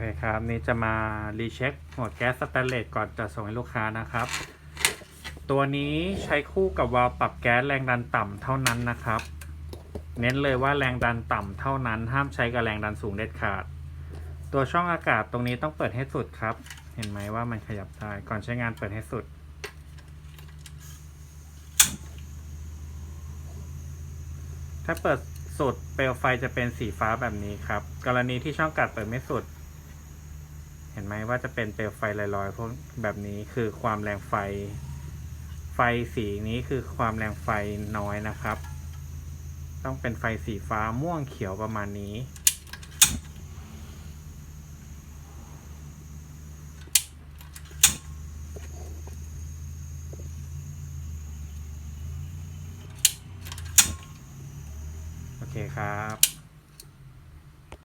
คครับ นี่จะมารีเช็คหัวแก๊สสแตนเลสก่อนจะส่งให้ลูกค้านะครับ ตัวนี้ใช้คู่กับวาล์วปรับแก๊สแรงดันต่ำเท่านั้นนะครับ เน้นเลยว่าแรงดันต่ำเท่านั้น ห้ามใช้กับแรงดันสูงเด็ดขาด ตัวช่องอากาศตรงนี้ต้องเปิดให้สุดครับ เห็นไหมว่ามันขยับได้ก่อนใช้งานเปิดให้สุด ถ้าเปิดสุดเปลวไฟจะเป็นสีฟ้าแบบนี้ครับ กรณีที่ช่องกัดเปิดไม่สุด ห็นไหมว่าจะเป็นเปลวไฟลอยๆพวกแบบนี้คือความแรงไฟ ไฟสีนี้คือความแรงไฟน้อยนะครับ ต้องเป็นไฟสีฟ้าม่วงเขียวประมาณนี้โอเคครับ